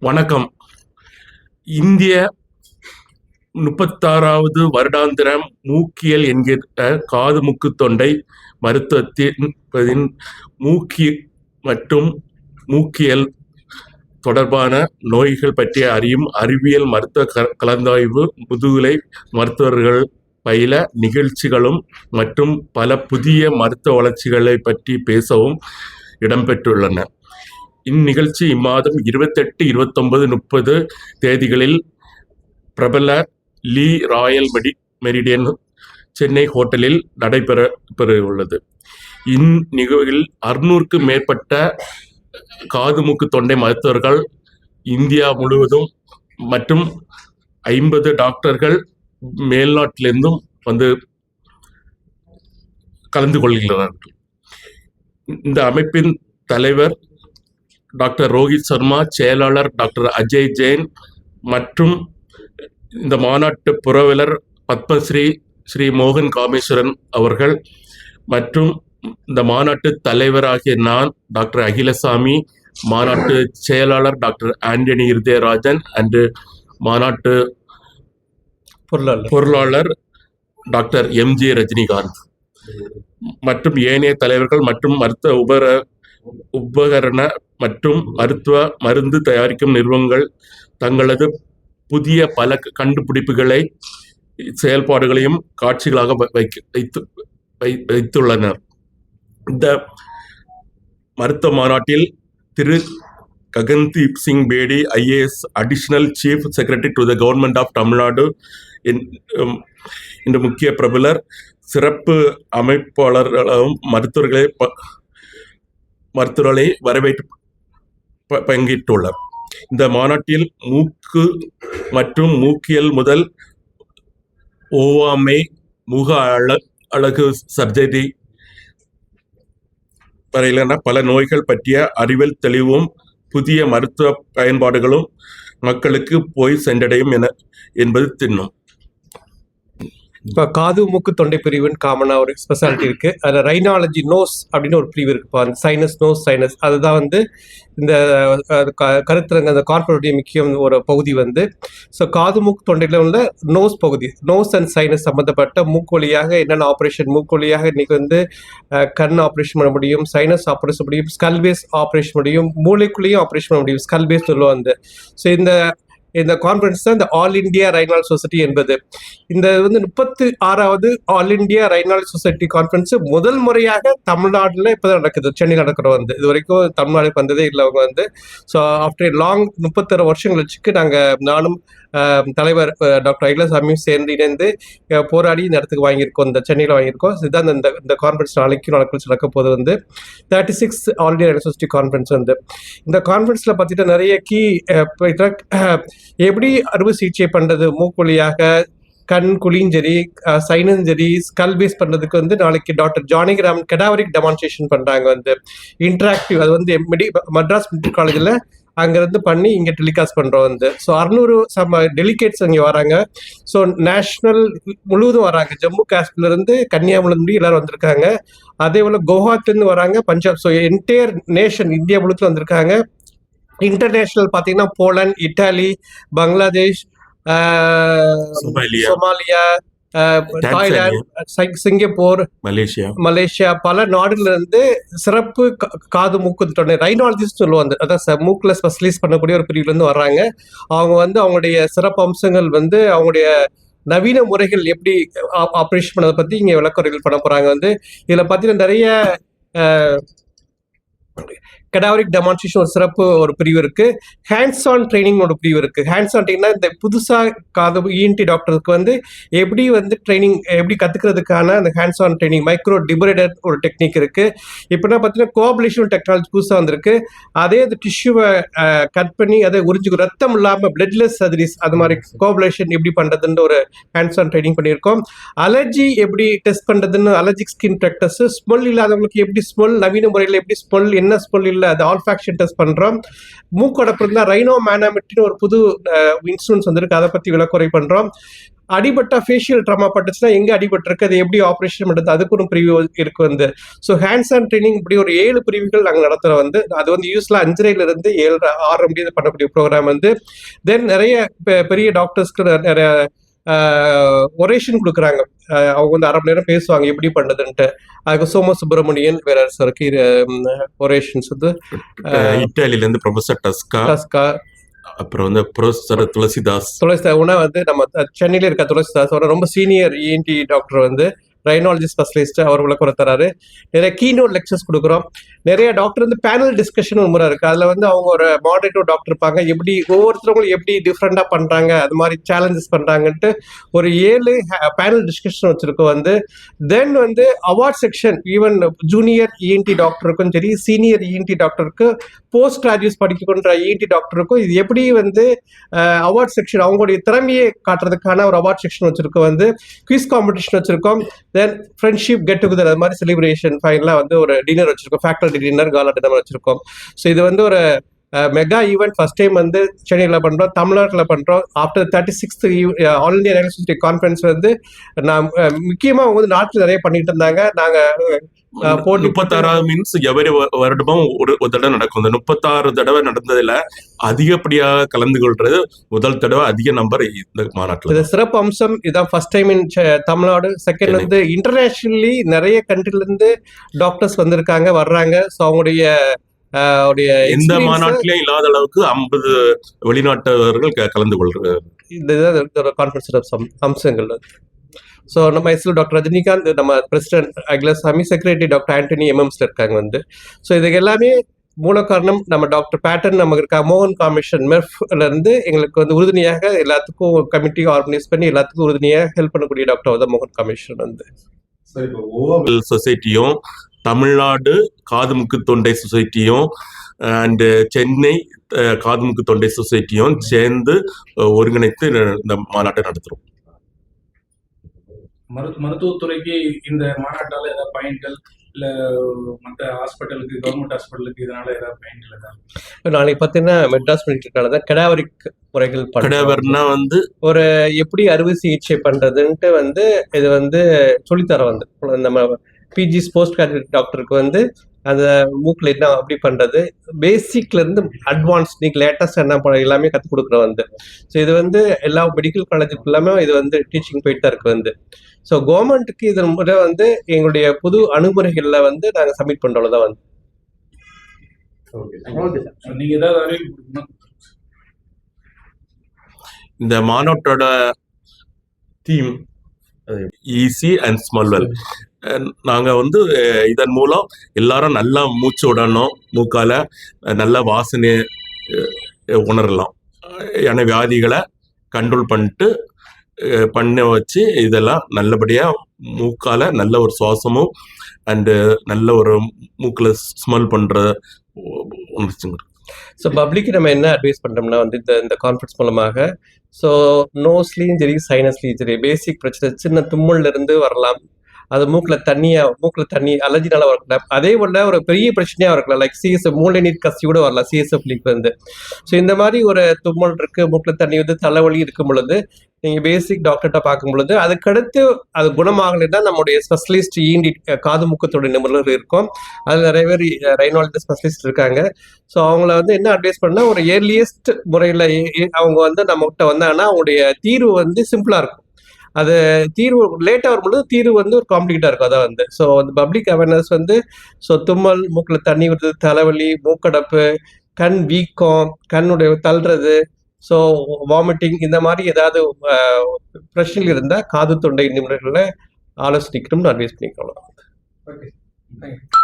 வணக்கம். இந்திய முப்பத்தாறாவது வருடாந்திர மூக்கியல் என்கிற காது மூக்கு தொண்டை மருத்துவத்தின் மூக்கி மற்றும் மூக்கியல் தொடர்பான நோய்கள் பற்றி அறியும் அறிவியல் மருத்துவ க- கலந்தாய்வு முதுகலை மருத்துவர்கள் பயில நிகழ்ச்சிகளும் மற்றும் பல புதிய மருத்துவ வளர்ச்சிகளை பற்றி பேசவும் இடம்பெற்றுள்ளன. இந்நிகழ்ச்சி இம்மாதம் இருபத்தெட்டு இருபத்தொன்பது முப்பது தேதிகளில் பிரபல லீ ராயல் மெடி மெரிடியன் சென்னை ஹோட்டலில் நடைபெற பெற உள்ளது இந்நிகழ்வில் அறுநூறுக்கு மேற்பட்ட காது மூக்கு தொண்டை மருத்துவர்கள் இந்தியா முழுவதும் மற்றும் ஐம்பது டாக்டர்கள் மேல்நாட்டிலிருந்தும் வந்து கலந்து கொள்கிறார்கள் இந்த அமைப்பின் தலைவர் டாக்டர் ரோஹித் சர்மா செயலாளர் டாக்டர் அஜய் ஜெயின் மற்றும் இந்த மாநாட்டு புரவலர் பத்மஸ்ரீ ஸ்ரீ மோகன் காமேஸ்வரன் அவர்கள் மற்றும் இந்த மாநாட்டு தலைவராகிய நான் டாக்டர் அகிலசாமி மாநாட்டு செயலாளர் டாக்டர் ஆண்டனி இருதயராஜன் அண்டு மாநாட்டு பொருளாளர். பொருளாளர் டாக்டர் எம்ஜி ரஜினிகாந்த். மற்றும் ஏனைய தலைவர்கள் மற்றும் மருத்துவ உபர உபகரண மற்றும் மருத்துவ மருந்து தயாரிக்கும் நிறுவனங்கள் தங்களது புதிய பல கண்டுபிடிப்புகளை செயல்பாடுகளையும் காட்சிகளாக வைத்து வை- வைத்துள்ளனர். இந்த மருத்துவ மாநாட்டில் Thiru Gagandeep Singh Bedi IAS additional chief secretary to the government of Tamil Nadu என்- இந்த முக்கிய பிரபலர். சிறப்பு அமைப்பாளர்களும் மருத்துவர்களை ப- மருத்துவர்களை வரவேற்று பங்கிட்டுள்ளார். இந்த மாநாட்டில் மூக்கு மற்றும் மூக்கியல் முதல் ஓவாமை முக அழ அழகு சர்ஜரி வரையிலான பல நோய்கள் பற்றிய அறிவியல் தெளிவும் புதிய மருத்துவ பயன்பாடுகளும் மக்களுக்கு போய் சென்றடையும் என என்பது தின்னும். இப்போ காது மூக்கு தொண்டை பிரிவுன்னு காமனா ஒரு ஸ்பெஷாலிட்டி இருக்குது அதில் ரைனாலஜி நோஸ் அப்படின்னு ஒரு பிரிவு இருக்கு. அந்த சைனஸ் நோஸ் சைனஸ் அதுதான் வந்து இந்த கருத்துரங்க க- அந்த கார்பரேட்டிவ் முக்கியம் ஒரு பகுதி வந்து. ஸோ காது மூக்கு தொண்டையில் உள்ள நோஸ் பகுதி. நோஸ் அண்ட் சைனஸ் சம்பந்தப்பட்ட மூக்கு வழியாக என்னென்ன ஆப்ரேஷன் மூக்கு வழியாக இன்னைக்கு வந்து கண் ஆப்ரேஷன் பண்ண முடியும் சைனஸ் ஆப்ரேஷன் முடியும் ஸ்கல் பேஸ் ஆப்ரேஷன் முடியும் மூளைக்குள்ளேயும் ஆப்ரேஷன் பண்ண முடியும் ஸ்கல் பேஸ் சொல்லுவோம் வந்து. ஸோ இந்த இந்த கான்ஃபரன்ஸ் தான் இந்த ஆல் இந்தியா ரைனால் சொசைட்டி என்பது. இந்த வந்து முப்பத்தி ஆறாவது all India rhinology society conference முதல் முறையாக தமிழ்நாட்டில் இப்போ தான் நடக்குது. சென்னை நடக்கிறோம் வந்து. இது வரைக்கும் தமிழ்நாடுக்கு வந்ததே இல்லை அவங்க வந்து. ஸோ ஆஃப்டர் லாங் முப்பத்தாறு வருஷம் கழிச்சுக்கு நாங்கள் நானும் தலைவர் டாக்டர் ஐலசாமியும் சேர்ந்து இணைந்து போராடி இந்த இடத்துக்கு வாங்கியிருக்கோம் இந்த சென்னையில் வாங்கியிருக்கோம். இதுதான் இந்த இந்த கான்ஃபரன்ஸ் நாளைக்கு நடக்க நடக்க போது வந்து thirty six all India electricity conference வந்து. இந்த கான்ஃபரன்ஸில் பார்த்துட்டு நிறைய கீ எப்படி அறுவை சிகிச்சை பண்ணுறது மூக்குழியாக கண் குழியும் சரி சைனும் சரி ஸ்கல் பேஸ் பண்ணுறதுக்கு வந்து நாளைக்கு டாக்டர் ஜானிகிராம் கெடாவரிக் டெமான்ஸ்ட்ரேஷன் பண்ணுறாங்க வந்து. இன்ட்ராக்டிவ் அது வந்து மெடி மட்ராஸ் மெடிக்கல் காலேஜில் அங்கேருந்து பண்ணி இங்கே டெலிகாஸ்ட் பண்ணுறோம் வந்து. ஸோ அறுநூறு சம டெலிகேட்ஸ் அங்கே வராங்க. ஸோ நேஷ்னல் முழுவதும் வராங்க. ஜம்மு காஷ்மீர்லேருந்து கன்னியாகுமரி எல்லாரும் வந்திருக்காங்க. அதே போல் குவஹாத்திலேருந்து வராங்க. Punjab so entire nation India முழுக்க வந்திருக்காங்க. இன்டர்நேஷனல் பார்த்தீங்கன்னா Poland Italy Bangladesh Somalia. Thailand Singh- Singapore Malaysia. Malaysia பல நாடுல இருந்து சிறப்பு காது மூக்கு தொண்டை ரைனாலஜிஸ்ட் சொல்லுவாங்க. அதான் மூக்குல ஸ்பெஷலைஸ் பண்ணக்கூடிய ஒரு பிரிவுல இருந்து வர்றாங்க. அவங்க வந்து அவங்களுடைய சிறப்பு அம்சங்கள் வந்து அவங்களுடைய நவீன முறைகள் எப்படி ஆப்ரேஷன் பண்ணதை பத்தி இங்க விளக்குறைகள் பண்ண போறாங்க வந்து. இதுல பார்த்தீங்கன்னா நிறைய கடாவரிக் டெமான்ஸ்ட்ரேஷன் ஒரு சிறப்பு ஒரு பிரிவு இருக்கு. ஹேண்ட்ஸ் ஆன் ட்ரைனிங் ஒரு பிரிவு இருக்கு. ஹேண்ட்ஸ் ஆன் ட்ரைனிங்னா இந்த புதுசா காது இஎன்டி டாக்டருக்கு வந்து எப்படி வந்து ட்ரைனிங் எப்படி கத்துக்கிறதுக்கான அந்த hands on training micro debrider ஒரு டெக்னிக் இருக்கு. இப்போனா பார்த்தீங்கன்னா கோஆபரேஷன் டெக்னாலஜி புதுசாக வந்திருக்கு. அதே அந்த டிஷ்யூவை கட் பண்ணி அதை உறிஞ்சுக்கும் ரத்தம் இல்லாமல் பிளட்லெஸ் சர்ஜரிஸ் அது மாதிரி கோஆபரேஷன் எப்படி பண்ணுறதுன்னு ஒரு ஹேண்ட்ஸ் ஆன் ட்ரைனிங் பண்ணியிருக்கோம். அலர்ஜி எப்படி டெஸ்ட் பண்ணுறதுன்னு அலர்ஜிக் ஸ்கின் டெஸ்ட் ஸ்மெல் இல்லாதவங்களுக்கு எப்படி ஸ்மெல் நவீன முறையில் எப்படி ஸ்மெல் என்ன ஸ்மெல் இல்லை அது ஆல்ஃபாக்ஷன் டெஸ்ட் பண்ணுறோம் மூக்கோட இருந்தால் ரைனோ மேனாமெட்ரின்னு ஒரு புது இன்ஸ்ட்ருமெண்ட்ஸ் வந்திருக்கு. அதை பற்றி விளக்குறை பண்ணுறோம் அடிபட்டா ஃபேஷியல் ட்ராமா பட்டுச்சுன்னா எங்க அடிபட்டிருக்கு? அது எப்படி ஆப்ரேஷன் பண்ணுறது அதுக்கு ஒரு பிரிவு இருக்கு வந்து. ஸோ ஹேண்ட்ஸ் ஆன் ட்ரைனிங் இப்படி ஒரு ஏழு பிரிவுகள் நாங்கள் நடத்துகிறோம் வந்து. அது வந்து யூஸ்ல அஞ்சரைல இருந்து ஏழு ஆறு முடியாது பண்ணக்கூடிய ப்ரோக்ராம் வந்து. தென் நிறைய பெ- பெரிய டாக்டர்ஸ்க்கு நிறைய ஒரேஷன் கொடுக்குறாங்க. அவங்க வந்து அரை மணி நேரம் பேசுவாங்க எப்படி பண்ணுறதுன்ட்டு அதுக்கு சோம சுப்பிரமணியன் வேற இருக்கு ஒரேஷன்ஸ் வந்து இருந்து ப்ரொஃபசர் டஸ்கா. டஸ்கா. அப்புறம் வந்து ப்ரொஃபசர் துளசிதாஸ். துளசி உணா வந்து நம்ம சென்னையில இருக்க துளசிதாஸ் ரொம்ப சீனியர் இஎன்டி டாக்டர் வந்து ரைனாலஜி ஸ்பெஷலிஸ்ட் அவர் விளக்குற தராரு. நிறைய கீனோட் லெக்சர்ஸ் கொடுக்குறோம். நிறைய டாக்டர் வந்து பேனல் டிஸ்கஷன் ஒரு முறை இருக்கு. அதுல வந்து அவங்க ஒரு மாடரேட்டிவ் டாக்டர் இருப்பாங்க. எப்படி ஒவ்வொருத்தவங்களும் எப்படி டிஃப்ரெண்டா பண்றாங்க அது மாதிரி சேலஞ்சஸ் பண்றாங்கன்ட்டு ஒரு ஏழு பேனல் டிஸ்கஷன் வச்சிருக்கோம் வந்து. தென் வந்து award section even junior ENT டாக்டருக்கும் சரி சீனியர் இஎன்டி டாக்டருக்கு போஸ்ட் கிராஜுவேட் படிக்கின்ற இஎன்டி டாக்டருக்கும் இது எப்படி வந்து அவார்ட் செக்ஷன் அவங்களுடைய திறமையை காட்டுறதுக்கான ஒரு அவார்ட் செக்ஷன் வச்சிருக்கோம் வந்து. குவிஸ் காம்படிஷன் வச்சிருக்கோம். தென் ஃப்ரெண்ட்ஷிப் கெட் டுகெதர் அது மாதிரி செலிப்ரேஷன் ஃபைனலாக வந்து ஒரு டின்னர் வச்சிருக்கோம். ஃபேக்கல்டி டின்னர் காலா டின்னர் வச்சிருக்கோம். ஸோ இது வந்து ஒரு மெகா ஈவெண்ட் ஃபர்ஸ்ட் டைம் வந்து சென்னையில் பண்ணுறோம் தமிழ்நாட்டில் பண்ணுறோம் after thirty sixth e, all India university conference வந்து நான் முக்கியமாக அவங்க வந்து நாட்டில் நிறைய பண்ணிட்டு இருந்தாங்க. நாங்கள் முப்பத்தாறாவது மீன்ஸ் எவரி வருடமும் ஒரு ஒரு தடவை நடக்கும் இந்த முப்பத்தாறு தடவை நடந்ததுல அதிகப்படியாக கலந்து கொள்றது முதல் தடவை அதிக நம்பர் இந்த மாநாட்டுல இது சிறப்பு அம்சம் இதான் first time in Tamil Nadu second வந்து இன்டர்நேஷனலி நிறைய கண்ட்ரில இருந்து டாக்டர்ஸ் வந்திருக்காங்க வர்றாங்க ஸோ அவங்களுடைய எந்த மாநாட்டிலயும் இல்லாத அளவுக்கு ஐம்பது வெளிநாட்டவர்கள் கலந்து கொள்றது இந்த இதுதான் கான்ஃபரன்ஸ் அம்சங்கள் ஸோ நம்ம எஸ்எல் டாக்டர் ரஜினிகாந்த் நம்ம president Akilasamy secretary doctor Antony எம்எம்ஸ்ல இருக்காங்க வந்து. ஸோ இதுக்கு எல்லாமே மூல காரணம் நம்ம டாக்டர் பேட்டன் நமக்கு இருக்க மோகன் காமிஷன் மெர்ஃப்ல இருந்து எங்களுக்கு வந்து உறுதுணையாக எல்லாத்துக்கும் கமிட்டி ஆர்கனைஸ் பண்ணி எல்லாத்துக்கும் உறுதுணையாக ஹெல்ப் பண்ணக்கூடிய டாக்டர் வந்து மோகன் கமிஷன் வந்து. சார் இப்போ ஓவா சொசைட்டியும் தமிழ்நாடு காதுமுக்கு தொண்டை சொசைட்டியும் அண்ட் சென்னை காதுமுக்கு தொண்டை சொசைட்டியும் சேர்ந்து ஒருங்கிணைத்து இந்த மாநாட்டை நடத்துறோம். மரு மருத்துவத்துறைக்கு இந்த மாநாட்டால ஏதாவது பயன்கள் இல்ல மற்ற ஹாஸ்பிட்டலுக்கு கவர்மெண்ட் ஹாஸ்பிட்டலுக்கு இதனால ஏதாவது பயன்கள் ஏதாவது நாளைக்கு பார்த்தீங்கன்னா மெட்ராஸ் மெடிக்கல் தான் கெடாவரிக் முறைகள். கடைவர்னா வந்து எப்படி அறுவை சிகிச்சை பண்றதுன்ட்டு வந்து இது வந்து சொல்லித்தர வந்து நம்ம பிஜி போஸ்ட் கிராஜுவேட் டாக்டருக்கு வந்து அந்த மூக்கில் என்ன அப்படி பண்றது? பேசிக்ல இருந்து அட்வான்ஸ் நீங்க லேட்டஸ்ட் என்ன பண்ண எல்லாமே கற்றுக் கொடுக்குறோம் வந்து. ஸோ இது வந்து எல்லா மெடிக்கல் காலேஜுக்கு எல்லாமே இது வந்து டீச்சிங் போயிட்டு தான் இருக்கு வந்து. ஸோ கவர்மெண்ட்டுக்கு இதன் முறை வந்து எங்களுடைய புது அணுகுமுறைகளில் வந்து நாங்கள் சப்மிட் பண்றோம் தான் வந்து. So, நீங்க ஏதாவது அறிவிப்பு கொடுக்கணும்? இந்த மாநாட்டோட theme easy and smell well நாங்க வந்து அஹ், இதன் மூலம் எல்லாரும் நல்லா மூச்சு விடணும் மூக்கால நல்ல வாசனை உணரலாம். என வியாதிகளை கண்ட்ரோல் பண்ணிட்டு பண்ண வச்சு இதெல்லாம் நல்லபடியா மூக்கால நல்ல ஒரு சுவாசமும் அண்டு நல்ல ஒரு மூக்குல ஸ்மெல் பண்ற உணர்ச்சிங்க. ஸோ பப்ளிக்கு நம்ம என்ன அட்வைஸ் பண்ணுறோம்னா வந்து இந்த இந்த கான்ஃபரன்ஸ் மூலமாக ஸோ நோஸ்லேயும் சரி சைனஸ்லேயும் சரி பேசிக் பிரச்சனை சின்ன தும்மல்ல இருந்து வரலாம். அது மூக்கில் தண்ணியா மூக்கில் தண்ணி அலர்ஜினால வரலாம் அதே போல ஒரு பெரிய பிரச்சனையாக இருக்கலாம் லைக் சிஎஸ்எஃப் மூளை நீர் கசி கூட வரலாம் சிஎஸ்எஃப் லீக் வந்து. ஸோ இந்த மாதிரி ஒரு தும்மல் இருக்கு மூக்கில் தண்ணி வந்து தலைவலி இருக்கும் பொழுது நீங்கள் பேசிக் டாக்டர்கிட்ட பார்க்கும் பொழுது அதுக்கடுத்து அது குணமாகலைன்னா நம்முடைய ஸ்பெஷலிஸ்ட் ஈண்டி காது மூக்கத்தோட நிபுணர் இருக்கும். அது நிறைய பேர் ரைனாலஜி ஸ்பெஷலிஸ்ட் இருக்காங்க. ஸோ அவங்கள வந்து என்ன அட்வைஸ் பண்ணால் ஒரு ஏர்லியஸ்ட் முறையில் அவங்க வந்து நம்மகிட்ட வந்தாங்கன்னா அவங்களுடைய தீர்வு வந்து சிம்பிளாக இருக்கும். அது தீர்வு லேட்டாக வரும்பொழுது தீர்வு வந்து ஒரு காம்ப்ளிகேட்டாக இருக்கும். அதான் வந்து. ஸோ அந்த பப்ளிக் அவேர்னஸ் வந்து ஸோ தும்மல் மூக்கில் தண்ணி வருது தலைவலி மூக்கடப்பு கண் வீக்கம் கண்ணுடைய தள்ளுறது ஸோ வாமிட்டிங் இந்த மாதிரி ஏதாவது அஹ், பிரச்சனைகள் இருந்தால் காது தொண்டை நிபுணர்களை ஆலோசனைக்கணும்னு அட்வைஸ் பண்ணிக்கலாம் ஓகே தேங்க்யூ